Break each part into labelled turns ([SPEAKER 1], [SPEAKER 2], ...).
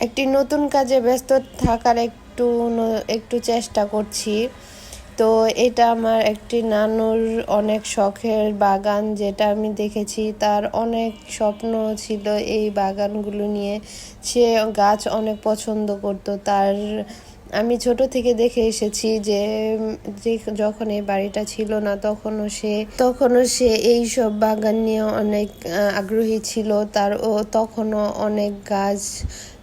[SPEAKER 1] একটি নতুন কাজে ব্যস্ত থাকার একটু একটু চেষ্টা করছি। তো এটা আমার একটি নানুর অনেক শখের বাগান যেটা আমি দেখেছি। তার অনেক স্বপ্ন ছিল এই বাগানগুলো নিয়ে। সে গাছ অনেক পছন্দ করত। তার, আমি ছোট থেকে দেখে এসেছি যে- যখন এই বাড়িটা ছিল না তখনও সে তখনও সে এই সব বাগান নিয়ে অনেক আগ্রহী ছিল। তার ও তখনও অনেক গাছ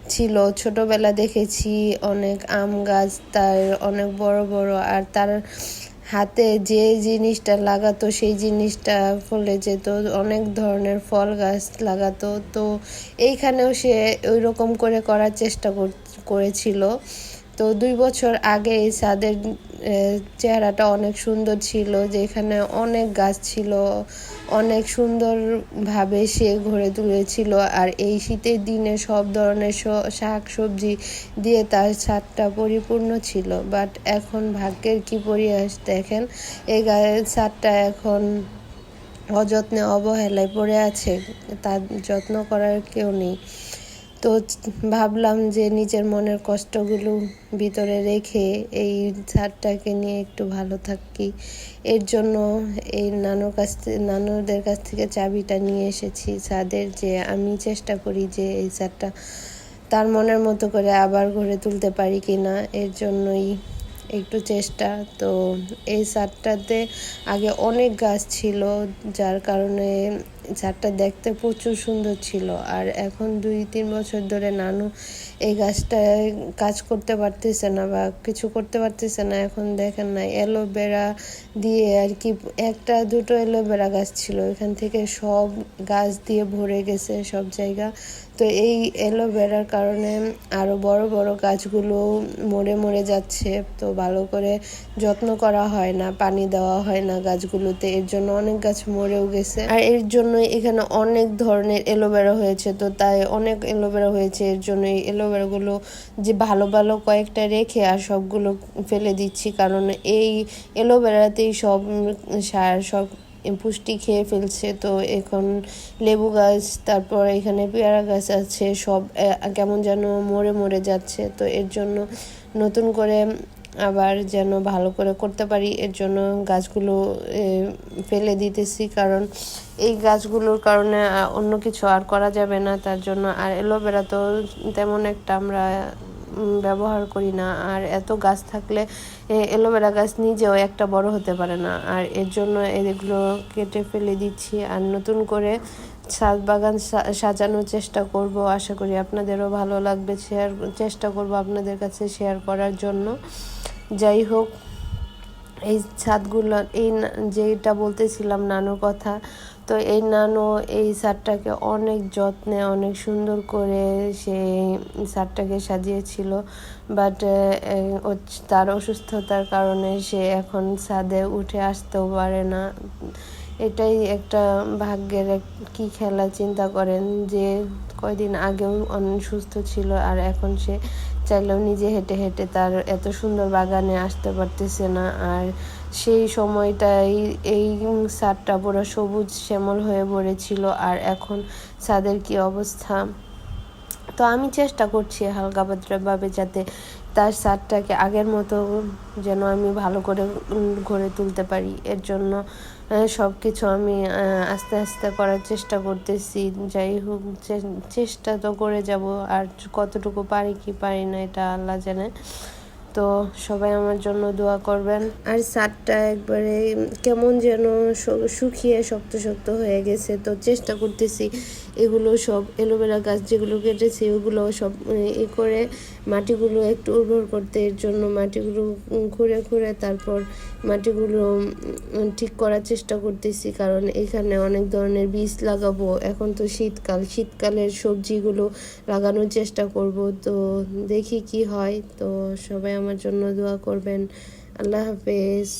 [SPEAKER 1] ছিল। ছোটবেলা দেখেছি অনেক আম গাছ, তার অনেক বড় বড়, আর তার হাতে যে জিনিসটা লাগাতো, সেই জিনিসটা ফলে যেত। অনেক ধরনের ফল গাছ লাগাতো। তো এইখানেও সে ওই রকম করে করার চেষ্টা কর- করেছিল। তো দুই বছর আগে এই ছাদের চেহারাটা অনেক সুন্দর ছিল, যেখানে অনেক গাছ ছিল, অনেক সুন্দরভাবে সে ঘরে তুলেছিল, আর এই শীতের দিনে সব ধরনের শাক সবজি দিয়ে তার ছাদটা পরিপূর্ণ ছিল। বাট এখন ভাগ্যের কি পরিহাস দেখেন এই ছাদটা এখন অযত্নে অবহেলায় পড়ে আছে, তার যত্ন করার কেউ নেই। তো ভাবলাম যে নিজের মনের কষ্টগুলো ভিতরে রেখে এই ছাদটাকে নিয়ে একটু ভালো থাকি। এর জন্য এই নানুর কাছ নানুদের কাছ থেকে চাবিটা নিয়ে এসেছি। ছাদের যে আমি চেষ্টা করি যে এই ছাদটা তার মনের মতো করে আবার গড়ে তুলতে পারি কি না এর জন্যই একটু চেষ্টা। তো এই ছাদটাতে আগে অনেক গাছ ছিল, যার কারণে ছাদটা দেখতে প্রচুর সুন্দর ছিল। আর এখন দুই, তিন বছর ধরে নানু এই গাছটায় কাজ করতে পারতেছে না বা কিছু করতে পারতেছে না, এখন দেখেন না, অ্যালোভেরা দিয়ে আর কি একটা, দুটো অ্যালোভেরা গাছ ছিল। এখান থেকে সব গাছ দিয়ে ভরে গেছে সব জায়গা। তো এই অ্যালোভেরার কারণে আরও বড় বড় গাছগুলো মরে মরে যাচ্ছে। তো ভালো করে যত্ন করা হয় না, পানি দেওয়া হয় না গাছগুলোতে। এর জন্য অনেক গাছ মরেও গেছে। আর এর জন্য এখানে অনেক ধরনের এলোভেরা হয়েছে, তো তাই অনেক এলোভেরা হয়েছে। এর জন্য এই এলোভেরাগুলো যে ভালো ভালো কয়েকটা রেখে আর সবগুলো ফেলে দিচ্ছি, কারণ এই এলোভেরাতেই সব সার, সব পুষ্টি খেয়ে ফেলছে। তো এখন লেবু গাছ, তারপর এখানে পেয়ারা গাছ আছে, সব কেমন যেন মরে মরে যাচ্ছে। তো এর জন্য নতুন করে আবার যেন ভালো করে করতে পারি, এর জন্য গাছগুলো ফেলে দিতেছি। কারণ এই গাছগুলোর কারণে অন্য কিছু আর করা যাবে না। তার জন্য আর এলোভেরা তো তেমন একটা আমরা ব্যবহার করি না। আর এত গাছ থাকলে এলোভেরা গাছ নিজেও একটা বড় হতে পারে না। আর এর জন্য এগুলো কেটে ফেলে দিচ্ছি। আর নতুন করে ছাদ বাগান সাজানোর চেষ্টা করব। আশা করি আপনাদেরও ভালো লাগবে শেয়ার, চেষ্টা করব আপনাদের কাছে শেয়ার করার জন্য। যাই হোক, এই ছাদগুলো, এই যেটা বলতেছিলাম নানুর কথা, তো এই নানু এই সারটাকে অনেক যত্নে, অনেক সুন্দর করে সে সারটাকে সাজিয়েছিল। বাট তার অসুস্থতার কারণে সে এখন ছাদে উঠে আসতেও পারে না। এটাই একটা ভাগ্যের কি খেলা চিন্তা করেন যে কয়দিন আগেও অনেক সুস্থ ছিল আর এখন সে চাইলেও নিজে হেঁটে হেঁটে তার এত সুন্দর বাগানে আসতে পারতেছে না। আর সেই সময়টাই এই ছাদটা পুরো সবুজ শ্যামল হয়ে পড়েছিল আর এখন ছাদের কি অবস্থা? তো আমি চেষ্টা করছি হালকা পাতলাভাবে যাতে তার ছাদটাকে আগের মতো যেন আমি ভালো করে গড়ে তুলতে পারি। এর জন্য সব কিছু আমি আস্তে আস্তে করার চেষ্টা করতেছি। যাই হোক চেষ্টা তো করে যাব, আর কতটুকু পারি কি পারি না, এটা আল্লাহ জানে। তো সবাই আমার জন্য দোয়া করবেন। আর সারটা একবারে কেমন যেন শুকিয়ে শক্ত শক্ত হয়ে গেছে। তো চেষ্টা করতেছি, এগুলো সব এলোভেরা গাছ যেগুলো কেটেছি, ওগুলো সব এ করে মাটিগুলো একটু উর্বর করতে, এর জন্য মাটিগুলো খুঁড়ে খুঁড়ে তারপর মাটিগুলো ঠিক করার চেষ্টা করতেছি। কারণ এখানে অনেক ধরনের বীজ লাগাবো। এখন তো শীতকাল, শীতকালের সবজিগুলো লাগানোর চেষ্টা করব। তো দেখি কি হয়। তো সবাই আমার জন্য দোয়া করবেন। আল্লাহ হাফেজ।